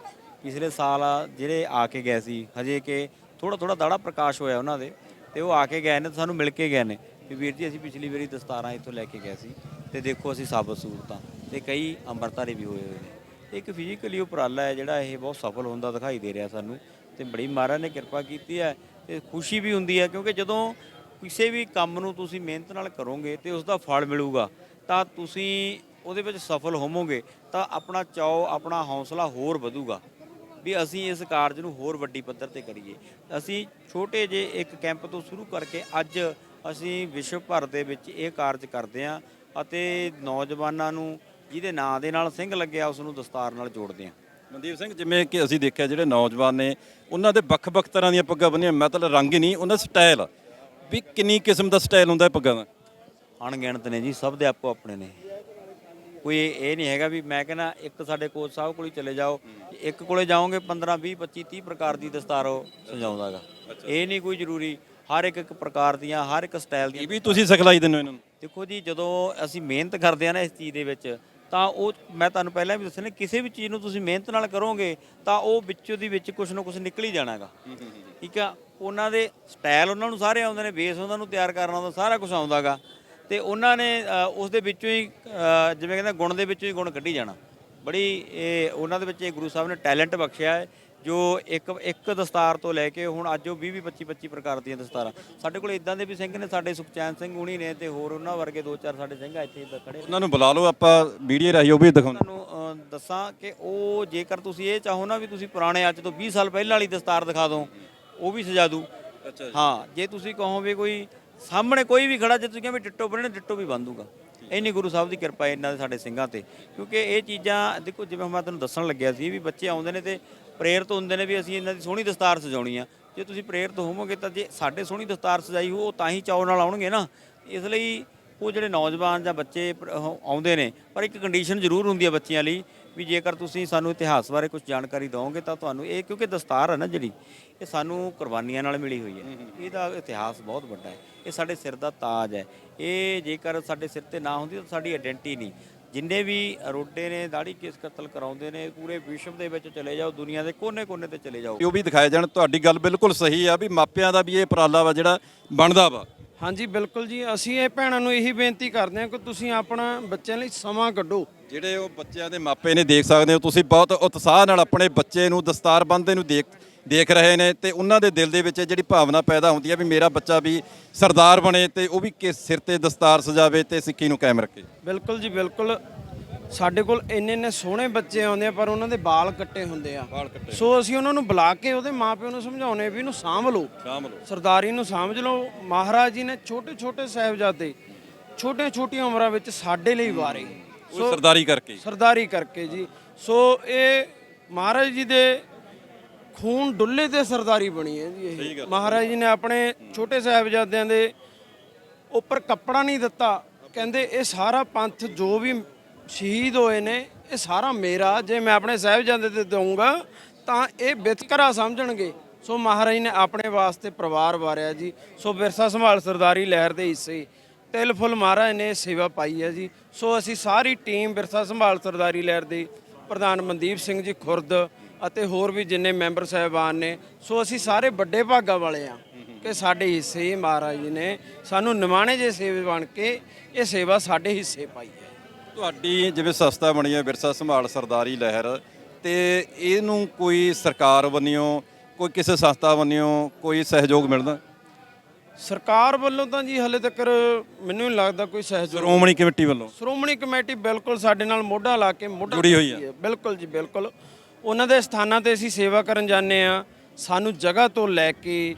ਪਿਛਲੇ ਸਾਲ ਜਿਹੜੇ ਆ ਕੇ ਗਏ ਸੀ, ਹਜੇ ਕਿ ਥੋੜਾ ਥੋੜਾ ਦਾੜਾ ਪ੍ਰਕਾਸ਼ ਹੋਇਆ ਉਹਨਾਂ ਦੇ, ਤੇ ਉਹ ਆ ਕੇ ਗਏ ਨੇ ਤੇ ਸਾਨੂੰ ਮਿਲ ਕੇ ਗਏ ਨੇ। ਵੀ ਵੀਰ ਜੀ, ਅਸੀਂ ਪਿਛਲੀ ਵਾਰੀ ਦਸਤਾਰਾਂ ਇੱਥੋਂ ਲੈ ਕੇ ਗਏ ਸੀ, ਤੇ ਦੇਖੋ ਅਸੀਂ ਸਾਬਤ ਸੂਰਤਾਂ ਤੇ ਕਈ ਅੰਮ੍ਰਿਤਧਾਰੀ ਵੀ ਹੋਏ ਹੋਏ ਨੇ। ਇੱਕ ਫਿਜ਼ੀਕਲੀ ਉਪਰਾਲਾ ਹੈ ਜਿਹੜਾ ਇਹ ਬਹੁਤ ਸਫਲ ਹੁੰਦਾ ਦਿਖਾਈ ਦੇ ਰਿਹਾ ਸਾਨੂੰ ਤੇ ਬੜੀ ਮਹਾਰਾਜ ਨੇ ਕਿਰਪਾ ਕੀਤੀ ਹੈ ਤੇ ਖੁਸ਼ੀ ਵੀ ਹੁੰਦੀ ਹੈ ਕਿਉਂਕਿ ਜਦੋਂ ਕਿਸੇ ਵੀ ਕੰਮ ਨੂੰ ਤੁਸੀਂ ਮਿਹਨਤ ਨਾਲ ਕਰੋਗੇ ਤੇ ਉਸ ਦਾ ਫਲ ਮਿਲੂਗਾ, ਤਾਂ ਤੁਸੀਂ ਉਹਦੇ ਵਿੱਚ ਸਫਲ ਹੋਵੋਗੇ, ਤਾਂ ਆਪਣਾ ਚਾਅ, ਆਪਣਾ ਹੌਸਲਾ ਹੋਰ ਵਧੂਗਾ ਵੀ ਅਸੀਂ ਇਸ ਕਾਰਜ ਨੂੰ ਹੋਰ ਵੱਡੀ ਪੱਧਰ ਤੇ ਕਰੀਏ। ਅਸੀਂ ਛੋਟੇ ਜੇ ਇੱਕ ਕੈਂਪ ਤੋਂ ਸ਼ੁਰੂ ਕਰਕੇ ਅੱਜ ਅਸੀਂ ਵਿਸ਼ਵ ਭਰ ਦੇ ਵਿੱਚ ਇਹ ਕਾਰਜ ਕਰਦੇ ਹਾਂ ਅਤੇ ਨੌਜਵਾਨਾਂ ਨੂੰ ਜਿਹਦੇ ਨਾਂ ਦੇ ਨਾਲ ਸਿੰਘ ਲੱਗਿਆ ਉਸ ਨੂੰ ਦਸਤਾਰ ਨਾਲ ਜੋੜਦੇ ਹਾਂ। ਮਨਦੀਪ ਸਿੰਘ ਜਿਵੇਂ ਕਿ ਅਸੀਂ ਦੇਖਿਆ ਜਿਹੜੇ ਨੌਜਵਾਨ ਨੇ ਉਹਨਾਂ ਦੇ ਵੱਖ-ਵੱਖ ਤਰ੍ਹਾਂ ਦੀਆਂ ਪੱਗਾਂ ਬੰਨੀਆਂ। ਮਤਲਬ ਰੰਗ ਹੀ ਨਹੀਂ ਉਹਨਾਂ ਸਟਾਈਲ। ਵੀ ਕਿੰਨੀ ਕਿਸਮ ਦਾ ਸਟਾਈਲ ਹੁੰਦਾ ਹੈ ਪੱਗਾਂ ਦਾ? ਅਣਗਿਣਤ ਨੇ ਜੀ ਸਭ ਦੇ ਆਪੋ ਆਪਣੇ ਨੇ। ਕੋਈ ਇਹ ਨਹੀਂ ਹੈਗਾ ਵੀ ਮੈਂ ਕਹਿੰਦਾ ਇੱਕ ਸਾਡੇ ਕੋਚ ਸਾਹਿਬ ਕੋਲ ਹੀ ਚਲੇ ਜਾਓ। ਇੱਕ ਕੋਲੇ ਜਾਓਗੇ 15 20 25 30 ਪ੍ਰਕਾਰ ਦੀ ਦਸਤਾਰ ਉਹ ਸਜਾਉਂਦਾਗਾ ਇਹ ਨਹੀਂ ਕੋਈ ਜ਼ਰੂਰੀ ਹਰ ਇੱਕ ਇੱਕ ਪ੍ਰਕਾਰ ਦੀਆਂ ਹਰ ਇੱਕ ਸਟਾਈਲ ਦੀਆਂ ਇਹ ਵੀ ਤੁਸੀਂ ਸਿਖਲਾਈ ਦਿੰਦੇ ਹੋ ਇਹਨਾਂ ਨੂੰ? ਦੇਖੋ ਜੀ ਜਦੋਂ ਅਸੀਂ ਮਿਹਨਤ ਕਰਦੇ ਆ ਨਾ ਇਸ ਚੀਜ਼ ਦੇ ਵਿੱਚ ਤਾਂ ਉਹ ਮੈਂ ਤੁਹਾਨੂੰ ਪਹਿਲਾਂ ਵੀ ਦੱਸਿਆ ਨਾ ਕਿਸੇ ਵੀ ਚੀਜ਼ ਨੂੰ ਤੁਸੀਂ ਮਿਹਨਤ ਨਾਲ ਕਰੋਗੇ, ਤਾਂ ਉਹ ਵਿੱਚੋਂ ਦੀ ਵਿੱਚ ਕੁਝ ਨਾ ਕੁਝ ਨਿਕਲ ਹੀ ਜਾਣਾਗਾ। ਠੀਕ ਆ? ਉਹਨਾਂ ਦੇ ਸਟਾਈਲ ਉਹਨਾਂ ਨੂੰ ਸਾਰੇ ਆਉਂਦੇ ਨੇ ਬੇਸ ਉਹਨਾਂ ਨੂੰ ਤਿਆਰ ਕਰਨਾ ਆਉਂਦਾ, ਸਾਰਾ ਕੁਝ ਆਉਂਦਾਗਾ। ਤੇ ਉਹਨਾਂ ਨੇ ਉਸ ਦੇ ਵਿੱਚੋਂ ਹੀ ਜਿਵੇਂ ਕਹਿੰਦਾ ਗੁਣ ਦੇ ਵਿੱਚੋਂ ਹੀ ਗੁਣ ਕੱਢੀ ਜਾਣਾ। ਬੜੀ, ਇਹ, ਉਹਨਾਂ ਦੇ ਵਿੱਚ ਇਹ ਗੁਰੂ ਸਾਹਿਬ ਨੇ ਟੈਲੈਂਟ ਬਖਸ਼ਿਆ ਹੈ। ਜੋ ਇੱਕ ਇੱਕ ਦਸਤਾਰ ਤੋਂ ਲੈ ਕੇ ਹੁਣ ਅੱਜ ਉਹ 20 20 25 25 ਪ੍ਰਕਾਰ ਦੀਆਂ ਦਸਤਾਰਾਂ। ਸਾਡੇ ਕੋਲ ਇਦਾਂ ਦੇ ਵੀ ਸਿੰਘ ਨੇ ਸਾਡੇ ਸੁਖਚੈਨ ਸਿੰਘ ਹੁਣੀ ਨੇ ਤੇ ਹੋਰ ਉਹਨਾਂ ਵਰਗੇ ਦੋ ਚਾਰ ਸਾਡੇ ਸਿੰਘ ਇੱਥੇ ਇੱਦਾਂ ਖੜੇ ਉਹਨਾਂ ਨੂੰ ਬੁਲਾ ਲਓ ਆਪਾਂ ਵੀਡੀਓ ਰਾਹੀਂ ਉਹ ਵੀ ਦਿਖਾਉਂਦੇ ਤੁਹਾਨੂੰ ਦੱਸਾਂ ਕਿ ਉਹ ਜੇਕਰ ਤੁਸੀਂ ਇਹ ਚਾਹੋ ਨਾ ਵੀ ਤੁਸੀਂ ਪੁਰਾਣੇ ਅੱਜ ਤੋਂ 20 ਸਾਲ ਪਹਿਲਾਂ ਵਾਲੀ ਦਸਤਾਰ ਦਿਖਾ ਦਿਓ ਉਹ ਵੀ ਸਜਾ ਦੂ ਅੱਛਾ ਹਾਂ ਜੇ ਤੁਸੀਂ ਕਹੋ ਵੀ ਕੋਈ ਸਾਹਮਣੇ ਕੋਈ ਵੀ ਖੜਾ ਜੇ ਤੁਸੀਂ ਕਹਿੰਦੇ ਵੀ ਡਿੱਟੋ ਬਣੇ ਡਿੱਟੋ ਵੀ ਬੰਨ ਦੂਗਾ ਇੰਨੀ ਗੁਰੂ ਸਾਹਿਬ ਦੀ ਕਿਰਪਾ ਹੈ ਇਹਨਾਂ ਦੇ ਸਾਡੇ ਸਿੰਘਾਂ ਤੇ। ਕਿਉਂਕਿ ਇਹ ਚੀਜ਼ਾਂ ਦੇਖੋ ਜਿਵੇਂ ਮੈਂ ਤੁਹਾਨੂੰ ਦੱਸਣ ਲੱਗਿਆ ਸੀ ਵੀ ਬੱਚੇ ਆਉਂਦੇ ਨੇ ਤੇ ਪ੍ਰੇਰਿਤ ਹੁੰਦੇ ਨੇ ਵੀ ਅਸੀਂ ਇਹਨਾਂ ਦੀ ਸੋਹਣੀ ਦਸਤਾਰ ਸਜਾਉਣੀ ਆ। ਜੇ ਤੁਸੀਂ ਪ੍ਰੇਰਿਤ ਹੋਵੋਗੇ ਤਾਂ ਜੇ ਸਾਡੇ ਸੋਹਣੀ ਦਸਤਾਰ ਸਜਾਈ ਹੋ ਉਹ ਤਾਂ ਹੀ ਚਾਅ ਨਾਲ ਆਉਣਗੇ ਨਾ। ਇਸ ਲਈ ਉਹ ਜਿਹੜੇ ਨੌਜਵਾਨ ਜਾਂ ਬੱਚੇ ਆਉਂਦੇ ਨੇ ਪਰ ਇੱਕ ਕੰਡੀਸ਼ਨ ਜ਼ਰੂਰ ਹੁੰਦੀ ਹੈ ਬੱਚਿਆਂ ਲਈ ਵੀ ਜੇਕਰ ਤੁਸੀਂ ਸਾਨੂੰ ਇਤਿਹਾਸ ਬਾਰੇ ਕੁਝ ਜਾਣਕਾਰੀ ਦਿਓਗੇ ਤਾਂ ਤੁਹਾਨੂੰ ਇਹ ਕਿਉਂਕਿ ਦਸਤਾਰ ਹੈ ਨਾ ਜਿਹੜੀ ਇਹ ਸਾਨੂੰ ਕੁਰਬਾਨੀਆਂ ਨਾਲ ਮਿਲੀ ਹੋਈ ਹੈ। ਇਹਦਾ ਇਤਿਹਾਸ ਬਹੁਤ ਵੱਡਾ ਹੈ। ਇਹ ਸਾਡੇ ਸਿਰ ਦਾ ਤਾਜ ਹੈ। ਇਹ ਜੇਕਰ ਸਾਡੇ ਸਿਰ ਤੇ ਨਾ ਹੁੰਦੀ ਤਾਂ ਸਾਡੀ ਆਇਡੈਂਟੀ ਨਹੀਂ। ਜਿੰਨੇ ਵੀ ਰੋਡੇ ਨੇ ਦਾੜੀ ਕੇਸ ਕਤਲ ਕਰਾਉਂਦੇ ਨੇ ਪੂਰੇ ਵਿਸ਼ਵ ਦੇ ਵਿੱਚ ਚਲੇ ਜਾਓ ਦੁਨੀਆ ਦੇ ਕੋਨੇ-ਕੋਨੇ ਤੇ ਚਲੇ ਜਾਓ। ਉਹ ਵੀ ਦਿਖਾਏ ਜਾਣ ਤੁਹਾਡੀ ਗੱਲ ਬਿਲਕੁਲ ਸਹੀ ਆ ਵੀ ਮਾਪਿਆਂ ਦਾ ਵੀ ਇਹ ਉਪਰਾਲਾ ਵਾ ਜਿਹੜਾ ਬਣਦਾ ਵਾ। ਹਾਂਜੀ ਬਿਲਕੁਲ ਜੀ। ਅਸੀਂ ਇਹ ਭੈਣਾਂ ਨੂੰ ਇਹੀ ਬੇਨਤੀ ਕਰਦੇ ਹਾਂ ਕਿ ਤੁਸੀਂ ਆਪਣਾ ਬੱਚਿਆਂ ਲਈ ਸਮਾਂ ਕੱਢੋ। ਜਿਹੜੇ ਉਹ ਬੱਚਿਆਂ ਦੇ ਮਾਪੇ ਨੇ ਦੇਖ ਸਕਦੇ ਹੋ ਤੁਸੀਂ ਬਹੁਤ ਉਤਸ਼ਾਹ ਨਾਲ ਆਪਣੇ ਬੱਚੇ ਨੂੰ ਦਸਤਾਰ ਬੰਨ੍ਹਦੇ ਨੂੰ ਦੇਖ ਦੇਖ ਰਹੇ ਨੇ ਤੇ ਉਹਨਾਂ ਦੇ ਦਿਲ ਦੇ ਵਿੱਚ ਜਿਹੜੀ ਭਾਵਨਾ ਪੈਦਾ ਹੁੰਦੀ ਹੈ ਵੀ ਮੇਰਾ ਬੱਚਾ ਵੀ ਸਰਦਾਰ ਬਣੇ ਤੇ ਉਹ ਵੀ ਕਿਸ ਸਿਰ ਤੇ ਦਸਤਾਰ ਸਜਾਵੇ ਤੇ ਸਿੱਖੀ ਨੂੰ ਕਾਇਮ ਰੱਖੇ। ਬਿਲਕੁਲ ਜੀ ਬਿਲਕੁਲ। ਸਾਡੇ ਕੋਲ ਇੰਨੇ ਇੰਨੇ ਸੋਹਣੇ ਬੱਚੇ ਆਉਂਦੇ ਆ ਪਰ ਉਹਨਾਂ ਦੇ ਵਾਲ ਕੱਟੇ ਹੁੰਦੇ ਆ। ਸੋ ਅਸੀਂ ਉਹਨਾਂ ਨੂੰ ਬੁਲਾ ਕੇ ਉਹਦੇ ਮਾਪਿਆਂ ਨੂੰ ਸਮਝਾਉਣੇ ਵੀ ਇਹਨੂੰ ਸਾਂਭ ਲਓ। ਸ਼ਾਮ ਨੂੰ ਸਰਦਾਰੀ ਨੂੰ ਸਮਝ ਲਓ। ਮਹਾਰਾਜ ਜੀ ਨੇ ਛੋਟੇ ਛੋਟੇ ਸਾਹਿਬਜ਼ਾਦੇ ਛੋਟੇ ਛੋਟੀਆਂ ਉਮਰਾਂ ਵਿੱਚ ਸਾਡੇ ਲਈ ਵਾਰੇ। ਸਰਦਾਰੀ ਕਰਕੇ। ਸਰਦਾਰੀ ਕਰਕੇ ਜੀ। ਸੋ ਇਹ ਮਹਾਰਾਜ ਜੀ ਦੇ ਖੂਨ ਡੁੱਲੇ ਤੇ ਸਰਦਾਰੀ ਬਣੀ ਹੈ ਜੀ ਇਹ। ਮਹਾਰਾਜ ਜੀ ਨੇ ਆਪਣੇ ਛੋਟੇ ਸਾਹਿਬਜ਼ਾਦਿਆਂ ਦੇ ਉੱਪਰ ਕੱਪੜਾ ਨਹੀਂ ਦਿੱਤਾ। ਕਹਿੰਦੇ ਇਹ ਸਾਰਾ ਪੰਥ ਜੋ ਵੀ ਸ਼ਹੀਦ ਹੋਏ ਨੇ ਇਹ ਸਾਰਾ ਮੇਰਾ। ਜੇ ਮੈਂ ਆਪਣੇ ਸਾਹਿਬਜ਼ਾਦੇ ਤੇ ਦਊਂਗਾ ਤਾਂ ਇਹ ਵਿਤਕਰਾ ਸਮਝਣਗੇ। ਸੋ ਮਹਾਰਾਜ ਨੇ ਆਪਣੇ ਵਾਸਤੇ ਪਰਿਵਾਰ ਵਾਰਿਆ ਜੀ। ਸੋ ਵਿਰਸਾ ਸੰਭਾਲ ਸਰਦਾਰੀ ਲਹਿਰ ਦੇ ਹਿੱਸੇ। ਤਿਲ ਫੁੱਲ ਮਹਾਰਾਜ ਨੇ ਸੇਵਾ ਪਾਈ ਹੈ ਜੀ। ਸੋ ਅਸੀਂ ਸਾਰੀ ਟੀਮ ਵਿਰਸਾ ਸੰਭਾਲ ਸਰਦਾਰੀ ਲਹਿਰ ਦੀ ਪ੍ਰਧਾਨ ਮਨਦੀਪ ਸਿੰਘ ਜੀ ਖੁਰਦ ਅਤੇ ਹੋਰ ਵੀ ਜਿੰਨੇ ਮੈਂਬਰ ਸਾਹਿਬਾਨ ਨੇ ਸੋ ਅਸੀਂ ਸਾਰੇ ਵੱਡੇ ਭਾਗਾ ਵਾਲੇ ਆ ਕਿ ਸਾਡੇ ਹਿੱਸੇ ਹੀ ਮਹਾਰਾਜ ਜੀ ਨੇ ਸਾਨੂੰ ਨਿਮਾਣੇ ਜੇ ਸੇਵੇ ਬਣ ਕੇ ਇਹ ਸੇਵਾ ਸਾਡੇ ਹਿੱਸੇ ਪਾਈ ਹੈ। ਤੁਹਾਡੀ ਜਿਵੇਂ ਸੰਸਥਾ ਬਣੀ ਹੈ ਵਿਰਸਾ ਸੰਭਾਲ ਸਰਦਾਰੀ ਲਹਿਰ ਤੇ ਇਹਨੂੰ ਕੋਈ ਸਰਕਾਰ ਵੱਲੋਂ ਕੋਈ ਕਿਸੇ ਸੰਸਥਾ ਵੱਲੋਂ ਕੋਈ ਸਹਿਯੋਗ ਮਿਲਦਾ? ਸਰਕਾਰ ਵੱਲੋਂ ਤਾਂ ਜੀ ਹਲੇ ਤੱਕ ਮੈਨੂੰ ਨਹੀਂ ਲੱਗਦਾ ਕੋਈ ਸਹਿਯੋਗ। ਸ਼੍ਰੋਮਣੀ ਕਮੇਟੀ ਵੱਲੋਂ? ਸ਼੍ਰੋਮਣੀ ਕਮੇਟੀ ਬਿਲਕੁਲ ਸਾਡੇ ਨਾਲ ਮੋਢਾ ਲਾ ਕੇ ਮੋਢਾ ਜੁੜੀ ਹੋਈ ਹੈ। ਬਿਲਕੁਲ ਜੀ ਬਿਲਕੁਲ। ਉਹਨਾਂ ਦੇ ਸਥਾਨਾਂ ਤੇ ਅਸੀਂ ਸੇਵਾ ਕਰਨ ਜਾਂਦੇ ਆ ਸਾਨੂੰ ਜਗ੍ਹਾ ਤੋਂ ਲੈ ਕੇ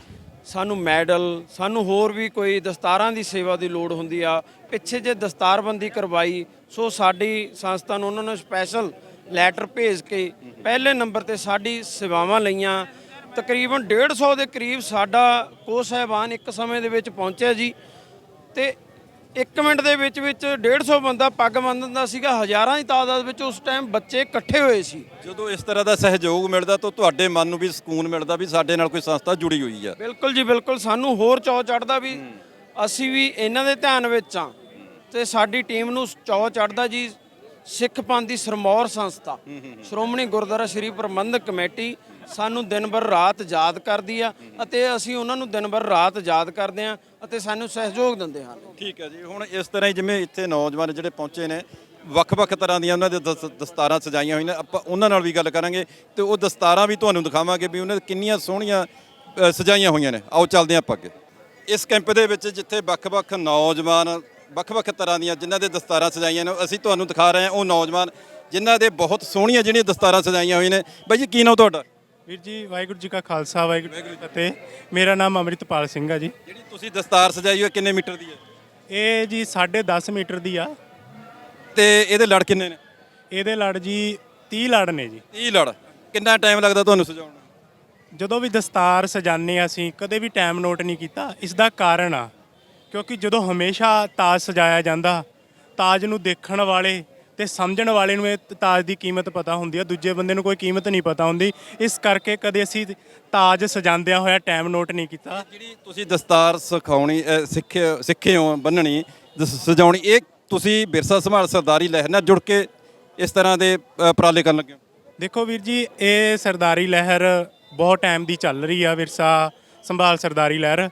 ਸਾਨੂੰ ਮੈਡਲ, ਸਾਨੂੰ ਹੋਰ ਵੀ ਕੋਈ ਦਸਤਾਰਾਂ ਦੀ ਸੇਵਾ ਦੀ ਲੋੜ ਹੁੰਦੀ ਆ। ਪਿੱਛੇ ਜੇ ਦਸਤਾਰਬੰਦੀ ਕਰਵਾਈ, ਸੋ ਸਾਡੀ ਸੰਸਥਾ ਨੂੰ ਉਹਨਾਂ ਨੂੰ ਸਪੈਸ਼ਲ ਲੈਟਰ ਭੇਜ ਕੇ ਪਹਿਲੇ ਨੰਬਰ ਤੇ ਸਾਡੀ ਸੇਵਾਵਾਂ ਲਈਆਂ। ਤਕਰੀਬਨ 150 ਦੇ ਕਰੀਬ ਸਾਡਾ ਕੋ ਸਾਹਿਬਾਨ ਇੱਕ ਸਮੇਂ ਦੇ ਵਿੱਚ ਪਹੁੰਚਿਆ ਜੀ। ਤੇ 1 ਮਿੰਟ ਦੇ ਵਿੱਚ ਵਿੱਚ 150 ਬੰਦਾ ਪੱਗ ਬੰਨ੍ਹਦਾ ਸੀਗਾ ਹਜ਼ਾਰਾਂ ਦੀ ਤਾਦਾਦ ਵਿੱਚ ਉਸ ਟਾਈਮ ਬੱਚੇ ਇਕੱਠੇ ਹੋਏ ਸੀ। ਜਦੋਂ ਇਸ ਤਰ੍ਹਾਂ ਦਾ ਸਹਿਯੋਗ ਮਿਲਦਾ ਤਾਂ ਤੁਹਾਡੇ ਮਨ ਨੂੰ ਵੀ ਸਕੂਨ ਮਿਲਦਾ ਵੀ ਸਾਡੇ ਨਾਲ ਕੋਈ ਸੰਸਥਾ ਜੁੜੀ ਹੋਈ ਆ। ਬਿਲਕੁਲ ਜੀ ਬਿਲਕੁਲ। ਸਾਨੂੰ ਹੋਰ ਚਾਅ ਚੜਦਾ ਵੀ ਅਸੀਂ ਵੀ ਇਹਨਾਂ ਦੇ ਧਿਆਨ ਵਿੱਚ ਆ ਤੇ ਸਾਡੀ ਟੀਮ ਨੂੰ ਚਾਅ ਚੜਦਾ ਜੀ। ਸਿੱਖ ਪੰਥ ਦੀ ਸਰਮੌਰ ਸੰਸਥਾ ਸ਼੍ਰੋਮਣੀ ਗੁਰਦੁਆਰਾ ਸ੍ਰੀ ਪ੍ਰਬੰਧਕ ਕਮੇਟੀ ਸਾਨੂੰ ਦਿਨ ਭਰ ਰਾਤ ਯਾਦ ਕਰਦੀ ਆ ਅਤੇ ਅਸੀਂ ਉਹਨਾਂ ਨੂੰ ਦਿਨ ਭਰ ਰਾਤ ਯਾਦ ਕਰਦੇ ਆ ਅਤੇ ਸਾਨੂੰ ਸਹਿਯੋਗ ਦਿੰਦੇ ਹਨ। ਠੀਕ ਹੈ ਜੀ, ਹੁਣ ਇਸ ਤਰ੍ਹਾਂ ਹੀ ਜਿਵੇਂ ਇੱਥੇ ਨੌਜਵਾਨ ਜਿਹੜੇ ਪਹੁੰਚੇ ਨੇ, ਵੱਖ-ਵੱਖ ਤਰ੍ਹਾਂ ਦੀਆਂ ਉਹਨਾਂ ਦੇ ਦਸ- ਦਸਤਾਰਾਂ ਸਜਾਈਆਂ ਹੋਈਆਂ ਨੇ, ਆਪਾਂ ਉਹਨਾਂ ਨਾਲ ਵੀ ਗੱਲ ਕਰਾਂਗੇ ਤੇ ਉਹ ਦਸਤਾਰਾਂ ਵੀ ਤੁਹਾਨੂੰ ਦਿਖਾਵਾਂਗੇ ਵੀ ਉਹਨਾਂ ਕਿੰਨੀਆਂ ਸੋਹਣੀਆਂ ਸਜਾਈਆਂ ਹੋਈਆਂ ਨੇ। ਆਓ ਚੱਲਦੇ ਹਾਂ ਆਪਾਂ ਅੱਗੇ। ਇਸ ਕੈਂਪ ਦੇ ਵਿੱਚ ਜਿੱਥੇ ਵੱਖ-ਵੱਖ ਨੌਜਵਾਨ, ਵੱਖ-ਵੱਖ ਤਰ੍ਹਾਂ ਦੀਆਂ ਜਿਨ੍ਹਾਂ ਦੇ ਦਸਤਾਰਾਂ ਸਜਾਈਆਂ ਨੇ, ਅਸੀਂ ਤੁਹਾਨੂੰ ਦਿਖਾ ਰਹੇ ਹਾਂ ਉਹ ਨੌਜਵਾਨ ਜਿਨ੍ਹਾਂ ਦੇ ਬਹੁਤ ਸੋਹਣੀਆਂ ਜਿਹੜੀਆਂ ਦਸਤਾਰਾਂ ਸਜਾਈਆਂ ਹੋਈਆਂ ਨੇ। ਬਾਈ ਜੀ, ਕੀ ਨਾਮ ਤੁਹਾਡਾ? ਵੀਰ ਜੀ ਵਾਹਿਗੁਰੂ ਜੀ ਕਾ ਖਾਲਸਾ ਵਾਹਿਗੁਰੂ ਜੀ ਕੀ ਫਤਿਹ। ਮੇਰਾ ਨਾਮ ਅੰਮ੍ਰਿਤਪਾਲ ਸਿੰਘ ਆ ਜੀ। ਜਿਹੜੀ ਤੁਸੀਂ ਦਸਤਾਰ ਸਜਾਈ ਹੋਈ ਹੈ ਕਿੰਨੇ ਮੀਟਰ ਦੀ ਹੈ? ਇਹ ਜੀ 10.5 ਮੀਟਰ ਦੀ ਆ। ਤੇ ਇਹਦੇ ਲੜ ਕਿੰਨੇ ਨੇ? ਇਹਦੇ ਲੜ ਜੀ 30 ਲੜ ਨੇ ਜੀ। 30 ਲੜ। ਕਿੰਨਾ ਟਾਈਮ ਲੱਗਦਾ ਤੁਹਾਨੂੰ ਸਜਾਉਣ ਨੂੰ? ਜਦੋਂ ਵੀ ਦਸਤਾਰ ਸਜਾਉਂਦੇ ਹਾਂ ਅਸੀਂ ਕਦੇ ਵੀ ਟਾਈਮ ਨੋਟ ਨਹੀਂ ਕੀਤਾ ਇਸ ਦਾ ਕਾਰਨ ਆ। ਕਿਉਂਕਿ ਜਦੋਂ ਹਮੇਸ਼ਾ ਤਾਜ ਸਜਾਇਆ ਜਾਂਦਾ ਤਾਜ ਨੂੰ ਦੇਖਣ ਵਾਲੇ ਤੇ ਸਮਝਣ ਵਾਲੇ ਨੂੰ ਇਹ ਤਾਜ ਦੀ ਕੀਮਤ ਪਤਾ ਹੁੰਦੀ ਆ ਦੂਜੇ ਬੰਦੇ ਨੂੰ ਕੋਈ ਕੀਮਤ ਨਹੀਂ ਪਤਾ ਹੁੰਦੀ। ਇਸ ਕਰਕੇ ਕਦੇ ਅਸੀਂ ਤਾਜ ਸਜਾਉਂਦਿਆਂ ਹੋਇਆ ਟਾਈਮ ਨੋਟ ਨਹੀਂ ਕੀਤਾ। ਜਿਹੜੀ ਤੁਸੀਂ ਦਸਤਾਰ ਸਿਖਾਉਣੀ ਸਿੱਖੇ ਸਿੱਖੇ ਹੋ ਬੰਨਣੀ ਦਸ- ਸਜਾਉਣੀ ਇਹ ਤੁਸੀਂ ਵਿਰਸਾ ਸੰਭਾਲ ਸਰਦਾਰੀ ਲਹਿਰ ਨਾਲ ਜੁੜ ਕੇ ਇਸ ਤਰ੍ਹਾਂ ਦੇ ਅ, ਉਪਰਾਲੇ ਕਰਨ ਲੱਗੇ ਹੋ? ਦੇਖੋ ਵੀਰ ਜੀ ਇਹ ਸਰਦਾਰੀ ਲਹਿਰ ਬਹੁਤ ਟਾਈਮ ਦੀ ਚੱਲ ਰਹੀ ਆ ਵਿਰਸਾ ਸੰਭਾਲ ਸਰਦਾਰੀ ਲਹਿਰ।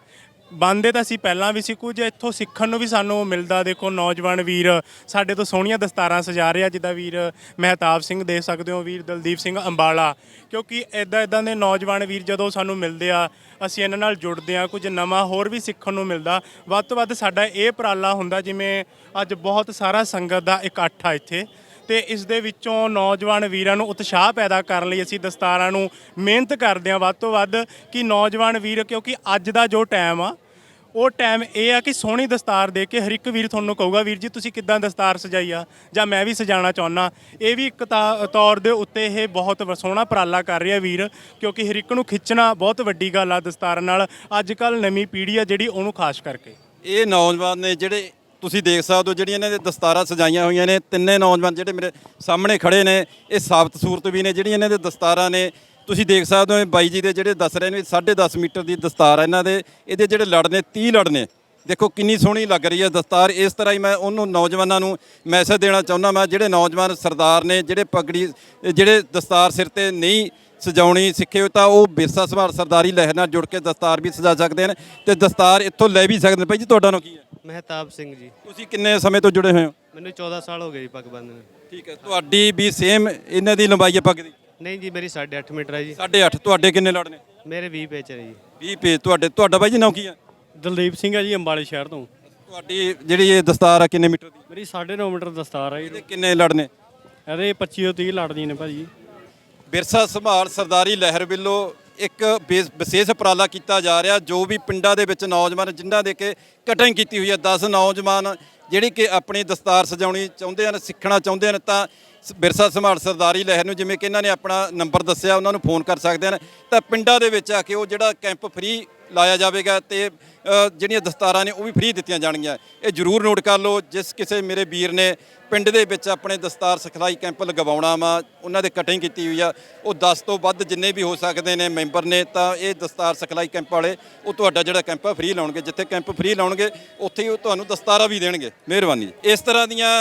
ਬੰਦੇ ਤਾਂ ਅਸੀਂ ਪਹਿਲਾਂ ਵੀ ਸੀ, ਕੁਝ ਇੱਥੋਂ ਸਿੱਖਣ ਨੂੰ ਵੀ ਸਾਨੂੰ ਮਿਲਦਾ। ਦੇਖੋ, ਨੌਜਵਾਨ ਵੀਰ, ਸਾਡੇ ਤੋਂ ਸੋਹਣੀਆਂ ਦਸਤਾਰਾਂ ਸਜਾ ਰਿਹਾ ਜਿੱਦਾਂ ਵੀਰ ਮਹਿਤਾਬ ਸਿੰਘ ਦੇਖ ਸਕਦੇ ਹੋ, ਵੀਰ ਦਲਦੀਪ ਸਿੰਘ ਅੰਬਾਲਾ। ਕਿਉਂਕਿ ਇਦਾਂ ਇਦਾਂ ਦੇ ਨੌਜਵਾਨ ਵੀਰ ਜਦੋਂ ਸਾਨੂੰ ਮਿਲਦੇ ਆ, ਅਸੀਂ ਇਹਨਾਂ ਨਾਲ ਜੁੜਦੇ ਆ, ਕੁਝ ਨਵਾਂ ਹੋਰ ਵੀ ਸਿੱਖਣ ਨੂੰ ਮਿਲਦਾ। ਵੱਧ ਤੋਂ ਵੱਧ ਸਾਡਾ ਇਹ ਉਪਰਾਲਾ ਹੁੰਦਾ, ਜਿਵੇਂ ਅੱਜ ਬਹੁਤ ਸਾਰਾ ਸੰਗਤ ਦਾ ਇਕੱਠ ਆ ਇੱਥੇ। ਤੇ ਇਸ ਦੇ ਵਿੱਚੋਂ ਨੌਜਵਾਨ ਵੀਰਾਂ ਨੂੰ ਉਤਸ਼ਾਹ ਪੈਦਾ ਕਰਨ ਲਈ ਅਸੀਂ ਦਸਤਾਰਾਂ ਨੂੰ ਮਿਹਨਤ ਕਰਦੇ ਹਾਂ। ਵੱਧ ਤੋਂ ਵੱਧ ਕਿ ਨੌਜਵਾਨ ਵੀਰ, ਕਿਉਂਕਿ ਅੱਜ ਦਾ ਜੋ ਟਾਈਮ ਆ, ਉਹ ਟਾਈਮ ਇਹ ਆ ਕਿ ਸੋਹਣੀ ਦਸਤਾਰ ਦੇ ਕੇ ਹਰ ਇੱਕ ਵੀਰ ਤੁਹਾਨੂੰ ਕਹੂਗਾ, ਵੀਰ ਜੀ, ਤੁਸੀਂ ਕਿੱਦਾਂ ਦਸਤਾਰ ਸਜਾਈ ਆ? ਜਾਂ ਮੈਂ ਵੀ ਸਜਾਣਾ ਚਾਹੁੰਦਾ। ਇਹ ਵੀ ਇੱਕ ਤਾ- ਤੌਰ ਦੇ ਉੱਤੇ ਇਹ ਬਹੁਤ ਸੋਹਣਾ ਉਪਰਾਲਾ ਕਰ ਰਿਹਾ ਵੀਰ, ਕਿਉਂਕਿ ਹਰ ਇੱਕ ਨੂੰ ਖਿੱਚਣਾ ਬਹੁਤ ਵੱਡੀ ਗੱਲ ਆ ਦਸਤਾਰ ਨਾਲ। ਅੱਜ ਕੱਲ ਨਵੀਂ ਪੀੜ੍ਹੀ ਆ ਜਿਹੜੀ ਉਹਨੂੰ ਖਾਸ ਕਰਕੇ। ਇਹ ਨੌਜਵਾਨ ਨੇ ਜਿਹੜੇ ਤੁਸੀਂ ਦੇਖ ਸਕਦੇ ਹੋ ਜਿਹੜੀਆਂ ਇਹਨਾਂ ਦੇ ਦਸਤਾਰਾਂ ਸਜਾਈਆਂ ਹੋਈਆਂ ਨੇ, ਤਿੰਨੇ ਨੌਜਵਾਨ ਜਿਹੜੇ ਮੇਰੇ ਸਾਹਮਣੇ ਖੜੇ ਨੇ, ਇਹ ਸਾਬਤ ਸੂਰਤ ਵੀ ਨੇ, ਜਿਹੜੀਆਂ ਇਹਨਾਂ ਦੇ ਦਸਤਾਰਾਂ ਨੇ, ਤੁਸੀਂ ਦੇਖ ਸਕਦੇ ਹੋ ਇਹ ਬਾਈ ਜੀ ਦੇ ਜਿਹੜੇ ਦੱਸ ਰਹੇ ਨੇ 10.5 ਮੀਟਰ ਦੀ ਦਸਤਾਰ ਹੈ ਇਹਨਾਂ ਦੇ, ਇਹਦੇ ਜਿਹੜੇ ਲੜ ਨੇ 30 ਲੜ ਨੇ। ਦੇਖੋ ਕਿੰਨੀ ਸੋਹਣੀ ਲੱਗ ਰਹੀ ਹੈ ਦਸਤਾਰ, ਇਸ ਤਰ੍ਹਾਂ ਹੀ ਮੈਂ ਉਹਨੂੰ ਨੌਜਵਾਨਾਂ ਨੂੰ ਮੈਸੇਜ ਦੇਣਾ ਚਾਹੁੰਦਾ ਮੈਂ ਜਿਹੜੇ ਨੌਜਵਾਨ ਸਰਦਾਰ ਨੇ, ਜਿਹੜੇ ਪਗੜੀ, ਜਿਹੜੇ ਦਸਤਾਰ ਸਿਰ ਤੇ ਨਹੀਂ ਸਜਾਉਣੀ ਸਿੱਖੇ ਹੋ ਤਾਂ ਉਹ ਵਿਰਸਾ ਸੰਭਾਲ ਸਰਦਾਰੀ ਲਹਿਰ ਨਾਲ ਜੁੜ ਕੇ ਦਸਤਾਰ ਵੀ ਸਜਾ ਸਕਦੇ ਨੇ ਤੇ ਦਸਤਾਰ ਇੱਥੋਂ ਲੈ ਵੀ ਸਕਦੇ ਨੇ। ਭਾਈ ਜੀ ਤੁਹਾਡਾ ਨਾਮ ਕੀ ਹੈ? ਮਹਿਤਾਬ ਸਿੰਘ ਜੀ। ਤੁਸੀਂ ਕਿੰਨੇ ਸਮੇਂ ਤੋਂ ਜੁੜੇ ਹੋਏ ਹੋ? ਮੈਨੂੰ 14 ਸਾਲ ਹੋ ਗਏ ਜੀ ਪੱਗ ਬੰਨ੍ਹਣ ਨੂੰ। ਠੀਕ ਹੈ ਤੁਹਾਡੀ ਵੀ ਸੇਮ ਇਹਨਾਂ ਦੀ ਲੰਬਾਈ ਹੈ ਪੱਗ ਦੀ? ਨਹੀਂ ਜੀ ਮੇਰੀ 8.5 ਮੀਟਰ ਹੈ ਜੀ। 8.5 ਤੁਹਾਡੇ ਕਿੰਨੇ ਲੜ ਨੇ? ਮੇਰੇ 20 ਪੇਚ ਹੈ ਜੀ। 20 ਪੇ ਤੁਹਾਡੇ ਤੁਹਾਡਾ ਬਾਈ ਜੀ ਨਾਮ ਕੀ ਹੈ? ਦਲਦੀਪ ਸਿੰਘ ਹੈ ਜੀ ਅੰਬਾਲੇ ਸ਼ਹਿਰ ਤੋਂ। ਤੁਹਾਡੀ ਜਿਹੜੀ ਇਹ ਦਸਤਾਰ ਆ ਕਿੰਨੇ ਮੀਟਰ ਦੀ? ਮੇਰੀ 9.5 ਮੀਟਰ ਦਸਤਾਰ ਹੈ ਜੀ। ਇਹਦੇ ਕਿੰਨੇ ਲੜ ਨੇ? ਇਹਦੇ 25 ਤੋਂ 30 ਲੜਦੀਆਂ ਨੇ ਭਾਜੀ। ਵਿਰਸਾ ਸੰਭਾਲ ਸਰਦਾਰੀ ਲਹਿਰ ਵੱਲੋਂ ਇੱਕ ਬੇਸ- ਵਿਸ਼ੇਸ਼ ਉਪਰਾਲਾ ਕੀਤਾ ਜਾ ਰਿਹਾ, ਜੋ ਵੀ ਪਿੰਡਾਂ ਦੇ ਵਿੱਚ ਨੌਜਵਾਨ ਜਿਨ੍ਹਾਂ ਦੇ ਕੇ ਕਟਿੰਗ ਕੀਤੀ ਹੋਈ ਹੈ 10 ਨੌਜਵਾਨ ਜਿਹੜੀ ਕਿ ਆਪਣੀ ਦਸਤਾਰ ਸਜਾਉਣੀ ਚਾਹੁੰਦੇ ਹਨ, ਸਿੱਖਣਾ ਚਾਹੁੰਦੇ ਹਨ, ਤਾਂ ਸ- ਵਿਰਸਾ ਸੰਭਾਲ ਸਰਦਾਰੀ ਲਹਿਰ ਨੂੰ ਜਿਵੇਂ ਕਿ ਇਹਨਾਂ ਨੇ ਆਪਣਾ ਨੰਬਰ ਦੱਸਿਆ, ਉਹਨਾਂ ਨੂੰ ਫੋਨ ਕਰ ਸਕਦੇ ਹਨ। ਤਾਂ ਪਿੰਡਾਂ ਦੇ ਵਿੱਚ ਆ ਕੇ ਉਹ ਜਿਹੜਾ ਕੈਂਪ ਫ੍ਰੀ ਲਾਇਆ ਜਾਵੇਗਾ ਤੇ ਜਿਹੜੀਆਂ ਦਸਤਾਰਾਂ ਨੇ ਉਹ ਵੀ ਫ੍ਰੀ ਦਿੱਤੀਆਂ ਜਾਣਗੀਆਂ। ਇਹ ਜਰੂਰ ਨੋਟ ਕਰ ਲਓ, ਜਿਸ ਕਿਸੇ ਮੇਰੇ ਵੀਰ ਨੇ ਪਿੰਡ ਦੇ ਵਿੱਚ ਆਪਣੇ ਦਸਤਾਰ ਸਿਖਲਾਈ ਕੈਂਪ ਲਗਵਾਉਣਾ ਵਾ, ਉਹਨਾਂ ਦੇ ਕਟਿੰਗ ਕੀਤੀ ਹੋਈ ਆ। ਉਹ 10 ਤੋਂ ਵੱਧ ਜਿੰਨੇ ਵੀ ਹੋ ਸਕਦੇ ਨੇ ਮੈਂਬਰ ਨੇ, ਤਾਂ ਇਹ ਦਸਤਾਰ ਸਿਖਲਾਈ ਕੈਂਪ ਵਾਲੇ, ਉਹ ਤੁਹਾਡਾ ਜਿਹੜਾ ਕੈਂਪ ਆ ਫ੍ਰੀ ਲਾਉਣਗੇ। ਜਿੱਥੇ ਕੈਂਪ ਫ੍ਰੀ ਲਾਉਣਗੇ, ਉੱਥੇ ਹੀ ਉਹ ਤੁਹਾਨੂੰ ਦਸਤਾਰਾ ਵੀ ਦੇਣਗੇ। ਮਿਹਰਬਾਨੀ ਇਸ ਤਰ੍ਹਾਂ ਦੀਆਂ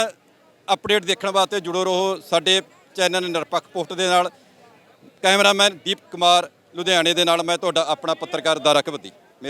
ਅਪਡੇਟ ਦੇਖਣ ਵਾਸਤੇ ਜੁੜੋ ਰਹੋ ਸਾਡੇ ਚੈਨਲ ਨਿਰਪੱਖ ਪੋਸਟ ਦੇ ਨਾਲ। ਕੈਮਰਾਮੈਨ ਦੀਪ ਕੁਮਾਰ ਲੁਧਿਆਣੇ ਦੇ ਨਾਲ ਮੈਂ ਤੁਹਾਡਾ ਆਪਣਾ ਪੱਤਰਕਾਰ ਦਾਰਾ ਕਬੱਦੀ